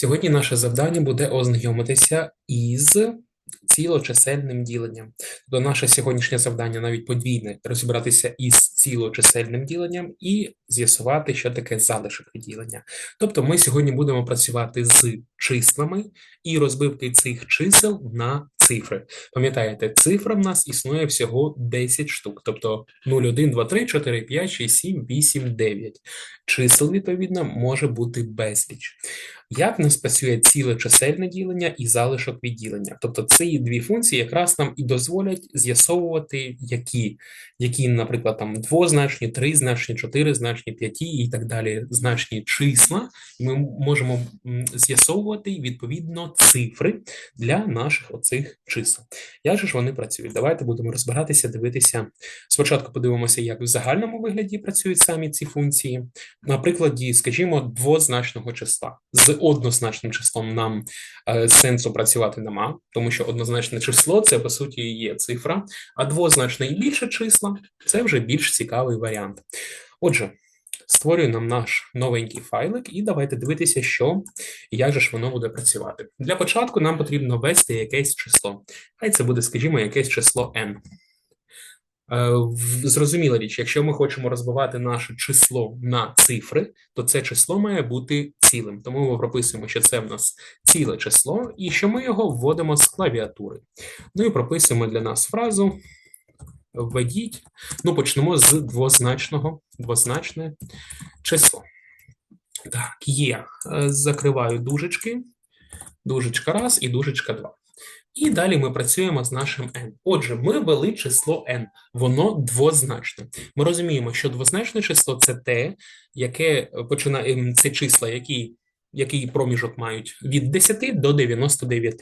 Сьогодні наше завдання буде ознайомитися із цілочисельним діленням. Тобто наше сьогоднішнє завдання навіть подвійне розібратися із цілочисельним діленням і з'ясувати, що таке залишок відділення. Тобто ми сьогодні будемо працювати з числами і розбивки цих чисел на цифри. Пам'ятаєте, цифра в нас існує всього 10 штук, тобто 0, 1, 2, 3, 4, 5, 6, 7, 8, 9. Чисел, відповідно, може бути безліч. Як нас працює ціле чисельне ділення і залишок відділення? Тобто ці дві функції якраз нам і дозволять з'ясовувати, які, які, наприклад, там двозначні, тризначні, чотиризначні, п'яті і так далі значні числа. Ми можемо з'ясовувати відповідно цифри для наших оцих чисел. Як же ж вони працюють? Давайте будемо розбиратися, дивитися. Спочатку подивимося, як в загальному вигляді працюють самі ці функції. На прикладі, скажімо, двозначного числа. З однозначним числом нам е, сенсу працювати нема, тому що однозначне число це по суті є цифра, а двозначне і більше числа це вже більш цікавий варіант. Отже. Створюю нам наш новенький файлик, і давайте дивитися, що і як же ж воно буде працювати. Для початку нам потрібно ввести якесь число. Хай це буде, скажімо, якесь число n. Е, зрозуміла річ, якщо ми хочемо розбивати наше число на цифри, то це число має бути цілим. Тому ми прописуємо, що це в нас ціле число, і що ми його вводимо з клавіатури. Ну і прописуємо для нас фразу. Введіть, ну почнемо з двозначного, двозначне число. Так, є. Е, закриваю дужечки, дужечка раз і дужечка два. І далі ми працюємо з нашим n. Отже, ми ввели число n, воно двозначне. Ми розуміємо, що двозначне число це те, яке починає ем, це числа, які який проміжок мають від 10 до 99.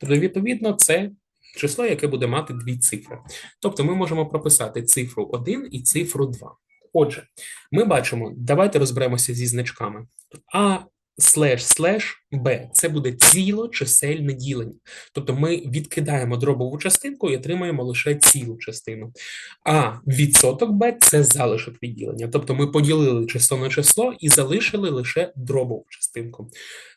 Тобто, відповідно, це число, яке буде мати дві цифри. Тобто, ми можемо прописати цифру 1 і цифру 2. Отже, ми бачимо, давайте розберемося зі значками. А слеш слеш b це буде цілочисельне ділення. Тобто ми відкидаємо дробову частинку і отримаємо лише цілу частину. А відсоток b це залишок відділення. Тобто ми поділили число на число і залишили лише дробову частинку.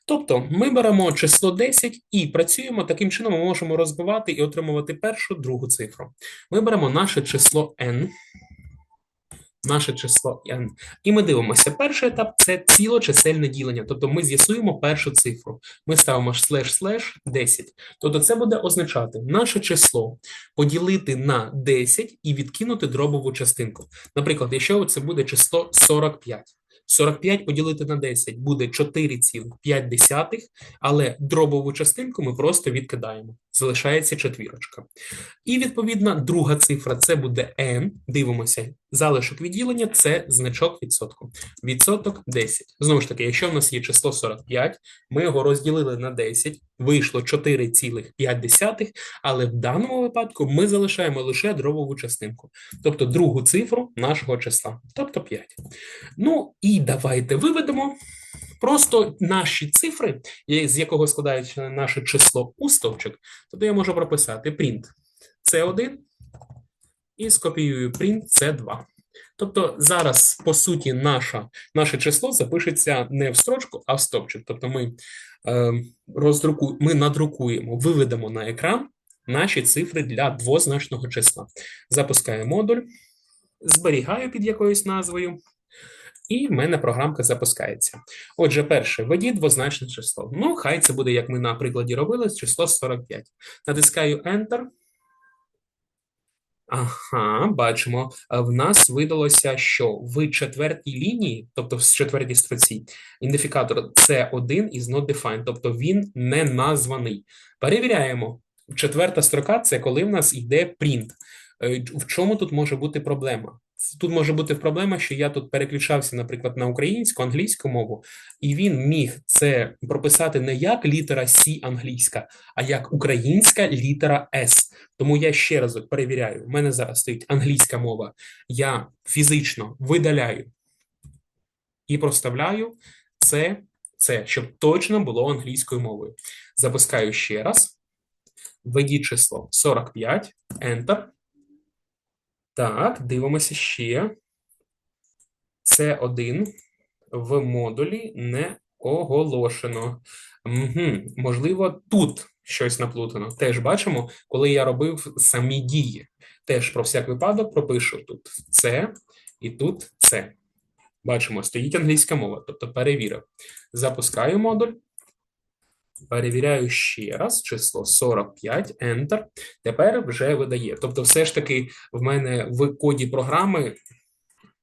Тобто ми беремо число 10 і працюємо таким чином, ми можемо розбивати і отримувати першу другу цифру. Ми беремо наше число n наше число n. І ми дивимося, перший етап це цілочисельне ділення. Тобто ми з'ясуємо першу цифру. Ми ставимо слеш-слеш 10. Тобто це буде означати наше число поділити на 10 і відкинути дробову частинку. Наприклад, якщо це буде число 45. 45 поділити на 10 буде 4,5, але дробову частинку ми просто відкидаємо. Залишається четвірочка. І відповідна друга цифра це буде n. Дивимося, залишок відділення це значок відсотку. Відсоток 10. Знову ж таки, якщо в нас є число 45, ми його розділили на 10, вийшло 4,5, але в даному випадку ми залишаємо лише дробову частинку, тобто другу цифру нашого числа, тобто 5. Ну і давайте виведемо. Просто наші цифри, з якого складається наше число у стовпчик, тоді я можу прописати print C1 і скопіюю print C2. Тобто зараз, по суті, наша, наше число запишеться не в строчку, а в стовпчик. Тобто ми е, роздруку, ми надрукуємо, виведемо на екран наші цифри для двозначного числа. Запускаю модуль, зберігаю під якоюсь назвою. І в мене програмка запускається. Отже, перше, введіть двозначне число. Ну, хай це буде, як ми на прикладі робили, число 45. Натискаю Enter. Ага, бачимо. В нас видалося, що в четвертій лінії, тобто в четвертій строці, ідентифікатор C1 is not defined, тобто він не названий. Перевіряємо. Четверта строка це коли в нас йде print. Е, в чому тут може бути проблема? Тут може бути проблема, що я тут переключався, наприклад, на українську, англійську мову, і він міг це прописати не як літера C англійська, а як українська літера S. Тому я ще раз перевіряю: у мене зараз стоїть англійська мова. Я фізично видаляю і проставляю це, це, щоб точно було англійською мовою. Запускаю ще раз. Введіть число 45, Enter. Так, дивимося ще. Це один в модулі не Оголошено. Угу. Можливо, тут щось наплутано. Теж бачимо, коли я робив самі дії. Теж про всяк випадок пропишу тут це і тут це. Бачимо, стоїть англійська мова, тобто перевірив. Запускаю модуль. Перевіряю ще раз, число 45, Enter. Тепер вже видає. Тобто, все ж таки, в мене в коді програми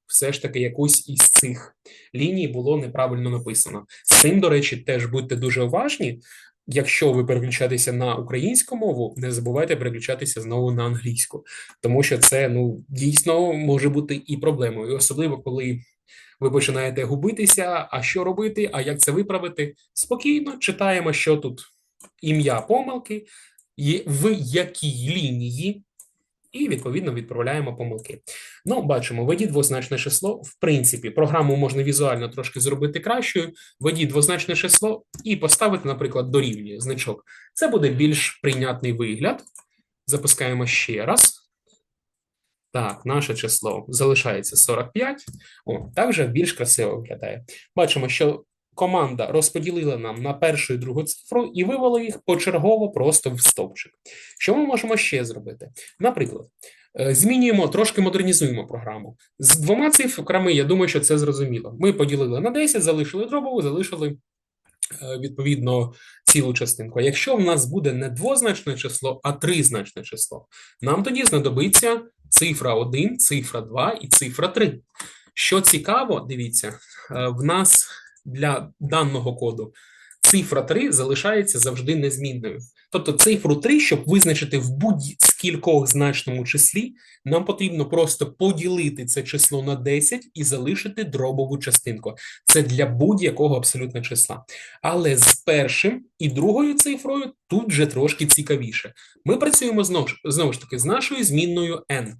все ж таки якусь із цих ліній було неправильно написано. З цим, до речі, теж будьте дуже уважні. Якщо ви переключаєтеся на українську мову, не забувайте переключатися знову на англійську, тому що це ну дійсно може бути і проблемою, особливо коли ви починаєте губитися. А що робити? А як це виправити? Спокійно читаємо, що тут ім'я помилки, в якій лінії і відповідно відправляємо помилки. Ну, бачимо, введіть двозначне число. В принципі, програму можна візуально трошки зробити кращою. Введіть двозначне число і поставити, наприклад, дорівнює значок. Це буде більш прийнятний вигляд. Запускаємо ще раз. Так, наше число залишається 45. О, так більш красиво виглядає. Бачимо, що команда розподілила нам на першу і другу цифру і вивела їх почергово просто в стовпчик. Що ми можемо ще зробити? Наприклад, е, змінюємо, трошки модернізуємо програму. З двома цифрами, я думаю, що це зрозуміло. Ми поділили на 10, залишили дробову, залишили. Е, відповідно, цілу частинку. А якщо в нас буде не двозначне число, а тризначне число, нам тоді знадобиться цифра 1, цифра 2 і цифра 3. Що цікаво, дивіться, е, в нас для даного коду цифра 3 залишається завжди незмінною. Тобто цифру 3, щоб визначити в будь-скількох значному числі, нам потрібно просто поділити це число на 10 і залишити дробову частинку. Це для будь-якого абсолютно числа. Але з першим і другою цифрою тут вже трошки цікавіше. Ми працюємо знову ж, знову ж таки з нашою змінною n.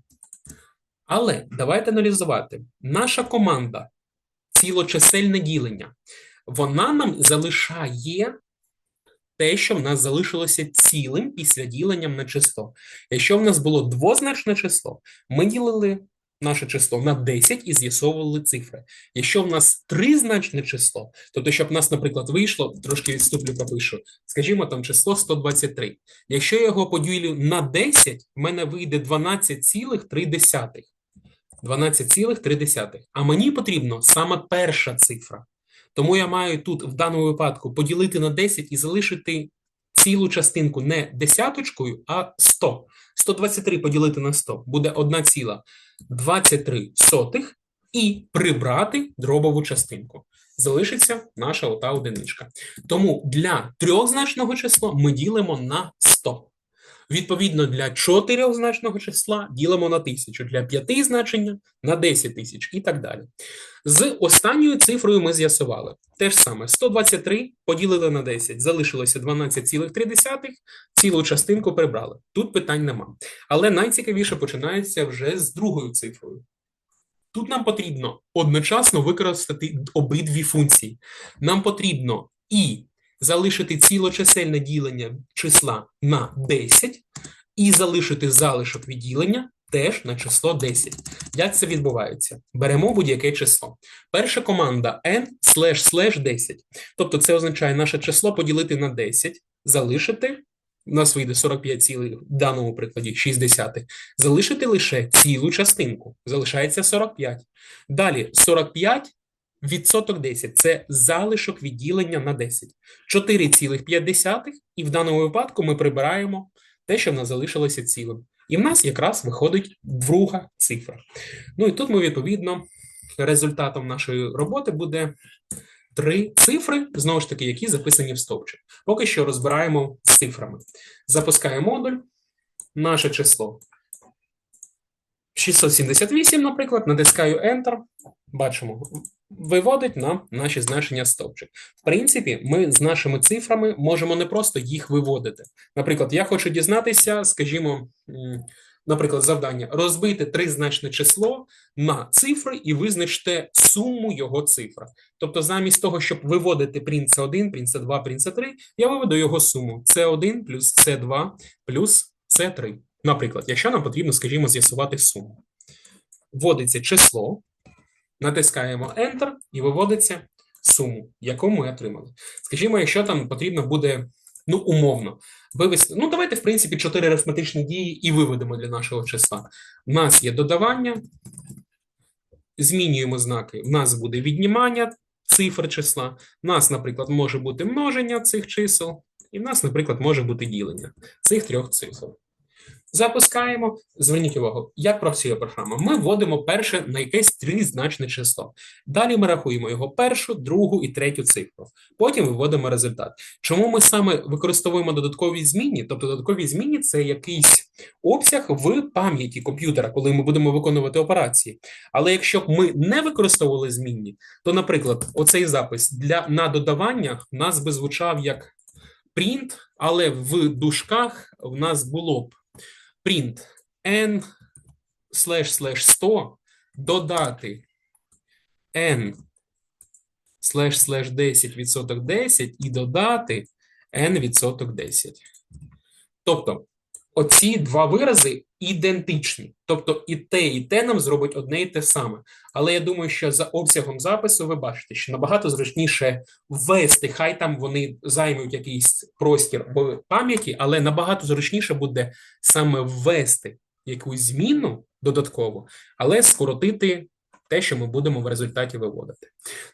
Але давайте аналізувати. Наша команда цілочисельне ділення, вона нам залишає те, що в нас залишилося цілим після діленням на число. Якщо в нас було двозначне число, ми ділили наше число на 10 і з'ясовували цифри. Якщо в нас тризначне число, тобто, щоб в нас, наприклад, вийшло, трошки відступлю, пропишу, скажімо, там число 123. Якщо я його поділю на 10, в мене вийде 12,3. 12,3. А мені потрібно саме перша цифра. Тому я маю тут в даному випадку поділити на 10 і залишити цілу частинку не десяточкою, а 100. 123 поділити на 100 буде 1,23 сотих і прибрати дробову частинку. Залишиться наша ота одиничка. Тому для трьохзначного числа ми ділимо на 100. Відповідно, для чотирьохзначного числа ділимо на тисячу, для п'яти значення на 10 тисяч і так далі. З останньою цифрою ми з'ясували те ж саме: 123 поділили на 10, залишилося 12,3, цілу частинку прибрали. Тут питань нема. Але найцікавіше починається вже з другою цифрою. Тут нам потрібно одночасно використати обидві функції. Нам потрібно і залишити цілочисельне ділення числа на 10 і залишити залишок відділення теж на число 10. Як це відбувається? Беремо будь-яке число. Перша команда n слеш слеш 10. Тобто це означає наше число поділити на 10, залишити. У нас вийде 45 цілих, в даному прикладі 60. Залишити лише цілу частинку. Залишається 45. Далі 45 Відсоток 10 це залишок відділення на 10. 4,5, і в даному випадку ми прибираємо те, що в нас залишилося цілим. І в нас якраз виходить друга цифра. Ну і тут ми, відповідно, результатом нашої роботи буде три цифри, знову ж таки, які записані в стовпчик. Поки що розбираємо з цифрами. Запускаємо модуль, наше число 678, наприклад, натискаю Enter, бачимо, виводить нам наші значення стовпчик. В принципі, ми з нашими цифрами можемо не просто їх виводити. Наприклад, я хочу дізнатися, скажімо, наприклад, завдання розбити тризначне число на цифри і визначте суму його цифр. Тобто, замість того, щоб виводити принц 1 принц 2 принц 3 я виведу його суму С1 плюс С2 плюс С3. Наприклад, якщо нам потрібно, скажімо, з'ясувати суму. Вводиться число, натискаємо Enter і виводиться суму, яку ми отримали. Скажімо, якщо там потрібно буде, ну, умовно, вивести. Ну, давайте, в принципі, чотири арифметичні дії і виведемо для нашого числа. У нас є додавання, змінюємо знаки. У нас буде віднімання цифр числа. У нас, наприклад, може бути множення цих чисел, і в нас, наприклад, може бути ділення цих трьох цифр. Запускаємо. Зверніть увагу, як працює програма. Ми вводимо перше на якесь тризначне число. Далі ми рахуємо його першу, другу і третю цифру. Потім виводимо результат. Чому ми саме використовуємо додаткові змінні? Тобто додаткові змінні це якийсь обсяг в пам'яті комп'ютера, коли ми будемо виконувати операції. Але якщо б ми не використовували змінні, то, наприклад, оцей запис для на додавання в нас би звучав як print, але в дужках в нас було б print n slash slash 100 додати n slash slash 10 відсоток 10 і додати n відсоток 10. Тобто, оці два вирази ідентичні. Тобто і те, і те нам зробить одне і те саме. Але я думаю, що за обсягом запису ви бачите, що набагато зручніше ввести, хай там вони займуть якийсь простір пам'яті, але набагато зручніше буде саме ввести якусь зміну додатково, але скоротити те, що ми будемо в результаті виводити.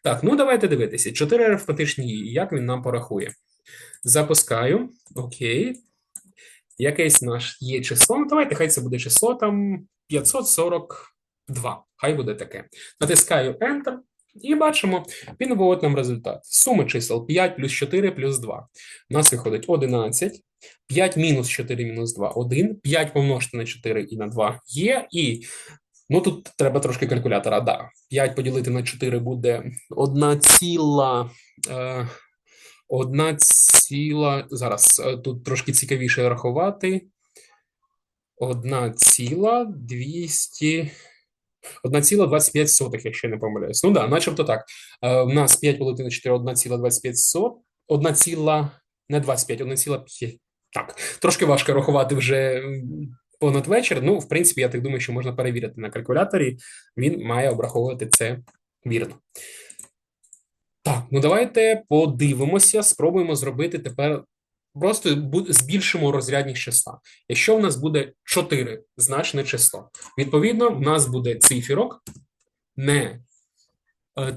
Так, ну давайте дивитися. Чотири арифметичні. Як він нам порахує? Запускаю. Окей. Якесь наш є число. Ну, давайте, хай це буде число там 542. Хай буде таке. Натискаю Enter. І бачимо, він виводить нам результат. Сума чисел 5 плюс 4 плюс 2. У нас виходить 11. 5 мінус 4 мінус 2 1. 5 помножити на 4 і на 2 є. І ну тут треба трошки калькулятора. Да. 5 поділити на 4 буде 1 ціла. Е, Одна ціла. Зараз е, тут трошки цікавіше рахувати. Одна ціла 200. 1,25 сотих, якщо я не помиляюсь. Ну да, начебто так. У нас 5 поділити на 4, 1,25 сот. 1, ціла, не 25, 1,5. Так, трошки важко рахувати вже понад вечір. Ну, в принципі, я так думаю, що можна перевірити на калькуляторі. Він має обраховувати це вірно. Так, ну давайте подивимося, спробуємо зробити тепер. Просто збільшимо розрядність числа. Якщо в нас буде 4 значне число, відповідно, в нас буде циферок не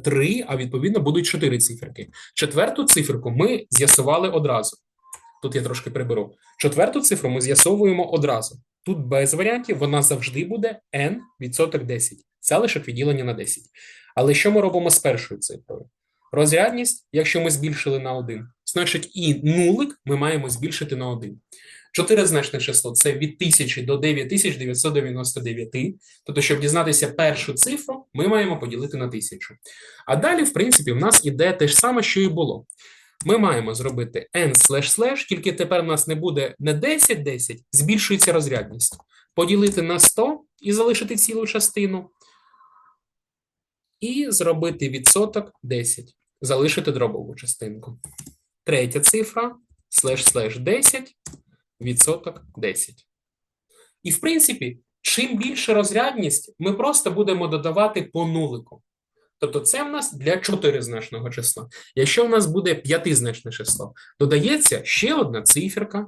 3, а відповідно будуть 4 циферки. Четверту циферку ми з'ясували одразу. Тут я трошки приберу. Четверту цифру ми з'ясовуємо одразу. Тут без варіантів вона завжди буде n відсоток 10, залишок відділення на 10. Але що ми робимо з першою цифрою? Розрядність, якщо ми збільшили на 1, значить і нулик ми маємо збільшити на 1. Чотиризначне число це від 1000 до 9999. Тобто, щоб дізнатися першу цифру, ми маємо поділити на 1000. А далі, в принципі, в нас іде те ж саме, що і було. Ми маємо зробити n слеш слеш, тільки тепер у нас не буде не 10, 10, збільшується розрядність. Поділити на 100 і залишити цілу частину. І зробити відсоток 10 залишити дробову частинку. Третя цифра слеш слеш 10, відсоток 10. І, в принципі, чим більше розрядність, ми просто будемо додавати по нулику. Тобто, це в нас для чотиризначного числа. Якщо в нас буде п'ятизначне число, додається ще одна циферка.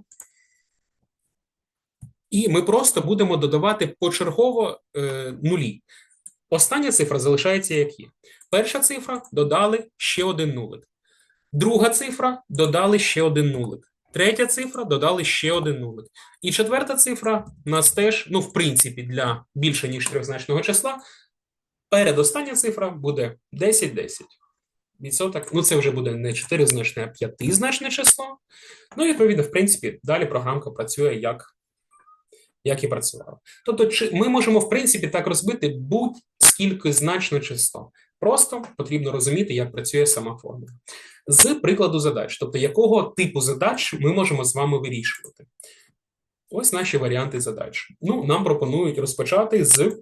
І ми просто будемо додавати почергово е, нулі. Остання цифра залишається як є. Перша цифра додали ще один нулик. Друга цифра додали ще один нулик. Третя цифра додали ще один нулик. І четверта цифра нас теж, ну, в принципі, для більше, ніж трьохзначного числа. Передостання цифра буде 10, 10. Відсоток, ну це вже буде не 4-значне, а 5-значне число. Ну, і, відповідно, в принципі, далі програмка працює як як і працювала. Тобто, чи ми можемо, в принципі, так розбити будь-скільки значне число. Просто потрібно розуміти, як працює сама формула. З прикладу задач, тобто якого типу задач ми можемо з вами вирішувати. Ось наші варіанти задач. Ну, Нам пропонують розпочати з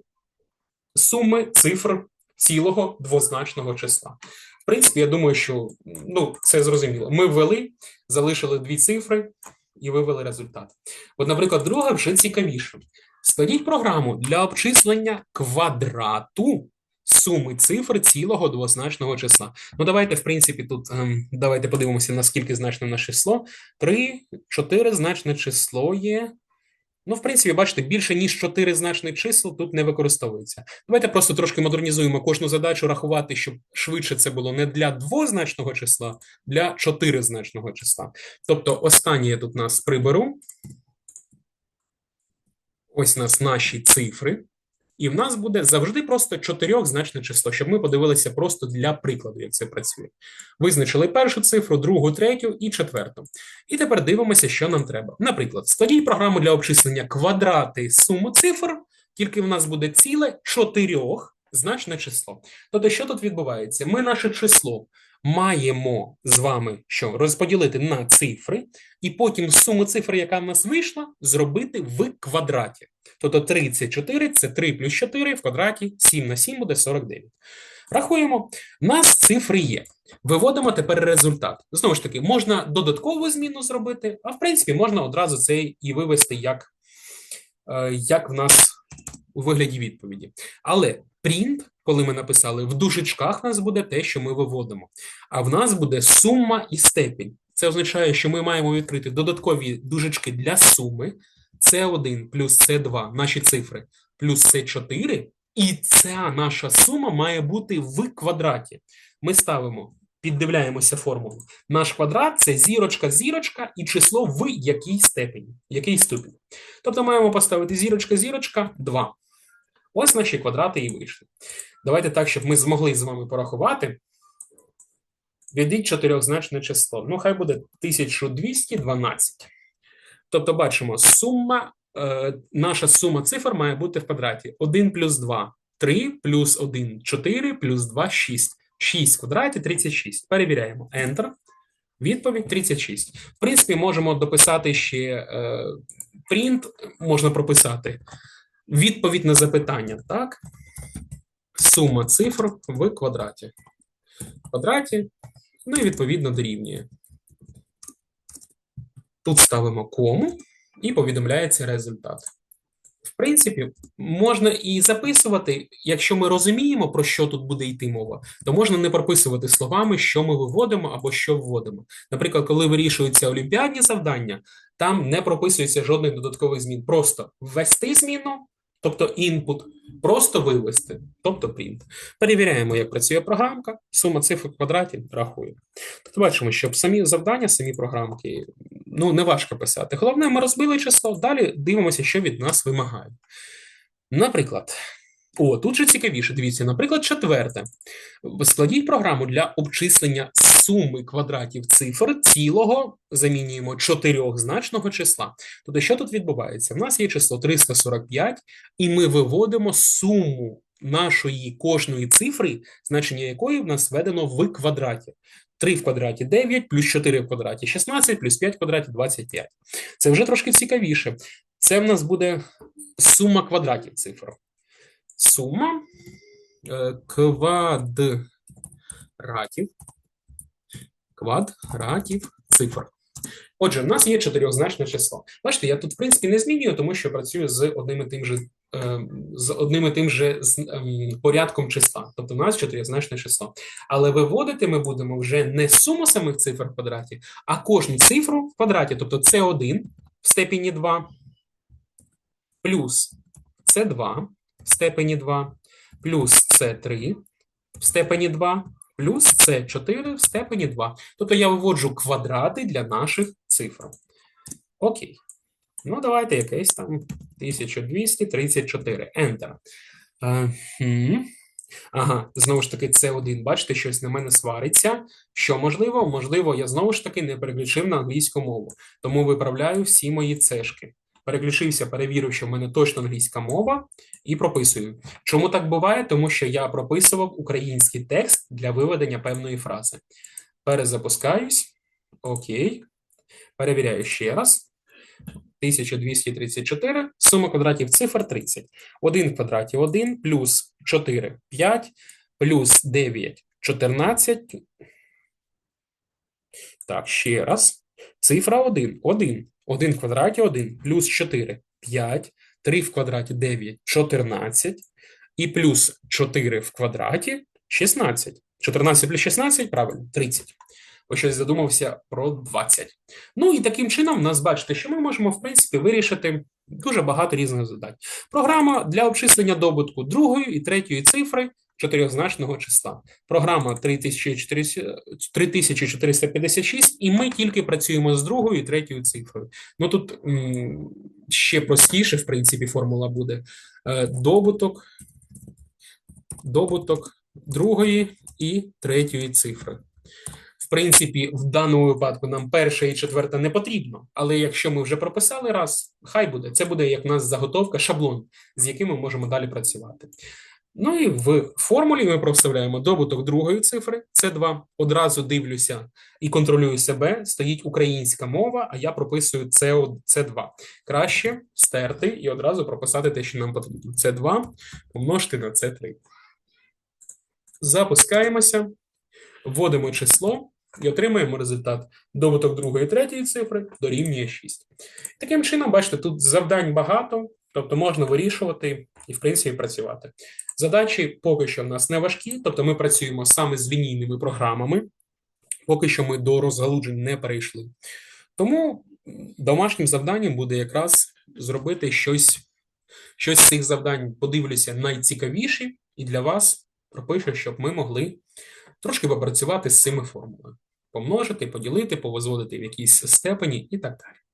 суми цифр цілого двозначного числа. В принципі, я думаю, що ну, це зрозуміло. Ми ввели, залишили дві цифри і вивели результат. От, наприклад, друга вже цікавіше. Складіть програму для обчислення квадрату суми цифр цілого двозначного числа. Ну, давайте, в принципі, тут ем, давайте подивимося, наскільки значне наше число. 3, 4 значне число є. Ну, в принципі, бачите, більше ніж 4 значних чисел тут не використовується. Давайте просто трошки модернізуємо кожну задачу рахувати, щоб швидше це було не для двозначного числа, для чотиризначного числа. Тобто, останнє я тут нас приберу. Ось у нас наші цифри. І в нас буде завжди просто чотирьохзначне число, щоб ми подивилися просто для прикладу, як це працює. Визначили першу цифру, другу, третю і четверту. І тепер дивимося, що нам треба. Наприклад, складіть програму для обчислення квадрати суму цифр, тільки в нас буде ціле чотирьохзначне число. Тобто, що тут відбувається? Ми наше число маємо з вами що розподілити на цифри, і потім суму цифр, яка в нас вийшла, зробити в квадраті. Тобто 34 це 3 плюс 4 в квадраті, 7 на 7 буде 49. Рахуємо, у нас цифри є. Виводимо тепер результат. Знову ж таки, можна додаткову зміну зробити, а в принципі, можна одразу це і вивести як, е, як в нас у вигляді відповіді. Але print, коли ми написали, в дужечках нас буде те, що ми виводимо. А в нас буде сума і степінь. Це означає, що ми маємо відкрити додаткові дужечки для суми. С1 плюс С2 наші цифри, плюс С4, і ця наша сума має бути в квадраті. Ми ставимо, піддивляємося формулу. Наш квадрат це зірочка, зірочка і число в якій степені, який ступінь. Тобто маємо поставити зірочка, зірочка 2. Ось наші квадрати і вийшли. Давайте так, щоб ми змогли з вами порахувати. Відіть чотирьохзначне число. Ну, хай буде 1212. Тобто, бачимо, сума, е, наша сума цифр має бути в квадраті. 1 плюс 2 3, плюс 1 4, плюс 2 6. 6 в квадраті 36. Перевіряємо. Enter. Відповідь 36. В принципі, можемо дописати ще е, print, можна прописати відповідь на запитання. Так? Сума цифр в квадраті. В квадраті, ну і відповідно дорівнює. Тут ставимо кому і повідомляється результат. В принципі, можна і записувати, якщо ми розуміємо, про що тут буде йти мова, то можна не прописувати словами, що ми виводимо або що вводимо. Наприклад, коли вирішуються олімпіадні завдання, там не прописується жодних додаткових змін. Просто ввести зміну, тобто input, просто вивести, тобто print. Перевіряємо, як працює програмка, сума цифр в квадраті рахує. Тобто бачимо, що самі завдання, самі програмки ну, не важко писати. Головне, ми розбили число, далі дивимося, що від нас вимагають. Наприклад, о, тут же цікавіше, дивіться, наприклад, четверте. Складіть програму для обчислення суми квадратів цифр цілого, замінюємо чотирьохзначного числа. Тобто, що тут відбувається? У нас є число 345, і ми виводимо суму нашої кожної цифри, значення якої в нас введено в квадраті. 3 в квадраті 9, плюс 4 в квадраті 16, плюс 5 в квадраті 25. Це вже трошки цікавіше. Це в нас буде сума квадратів цифр. Сума е, квадратів квадратів цифр. Отже, в нас є чотирьохзначне число. Бачите, я тут, в принципі, не змінюю, тому що працюю з одним і тим же е, з одним і тим же ем, порядком числа. Тобто у нас чотирьохзначне число. Але виводити ми будемо вже не суму самих цифр в квадраті, а кожну цифру в квадраті. Тобто це 1 в степені 2, плюс це 2 в степені 2, плюс це 3 в степені 2, плюс це 4 в степені 2. Тобто я виводжу квадрати для наших цифр. Окей. Ну, давайте якесь там 1234. Enter. Uh, Ага, знову ж таки, це один. Бачите, щось на мене свариться. Що можливо? Можливо, я знову ж таки не переключив на англійську мову. Тому виправляю всі мої цешки переключився, перевірив, що в мене точно англійська мова, і прописую. Чому так буває? Тому що я прописував український текст для виведення певної фрази. Перезапускаюсь. Окей. Перевіряю ще раз. 1234, сума квадратів цифр 30. 1 в квадраті 1, плюс 4 5, плюс 9 14. Так, ще раз. Цифра 1. 1. 1 в квадраті 1 плюс 4 5, 3 в квадраті 9 14, І плюс 4 в квадраті 16. 14 плюс 16, правильно, 30. Ось щось задумався про 20. Ну і таким чином, в нас бачите, що ми можемо, в принципі, вирішити дуже багато різних задач. Програма для обчислення добутку другої і третьої цифри чотирьохзначного числа. Програма 3456, і ми тільки працюємо з другою і третьою цифрою. Ну тут ще простіше, в принципі, формула буде. Е, Добуток, добуток другої і третьої цифри. В принципі, в даному випадку нам перша і четверта не потрібно, але якщо ми вже прописали раз, хай буде. Це буде як у нас заготовка, шаблон, з яким ми можемо далі працювати. Ну і в формулі ми проставляємо добуток другої цифри, це 2. Одразу дивлюся і контролюю себе. Стоїть українська мова, а я прописую це, це 2. Краще стерти і одразу прописати те, що нам потрібно. Це 2 помножити на це 3. Запускаємося, вводимо число і отримаємо результат. Добуток другої і третьої цифри дорівнює 6. Таким чином, бачите, тут завдань багато, тобто можна вирішувати і, в принципі, працювати. Задачі поки що в нас не важкі, тобто ми працюємо саме з лінійними програмами, поки що ми до розгалуджень не перейшли. Тому домашнім завданням буде якраз зробити щось, щось з цих завдань, подивлюся, найцікавіші, і для вас пропишу, щоб ми могли трошки попрацювати з цими формулами. Помножити, поділити, повозводити в якійсь степені і так далі.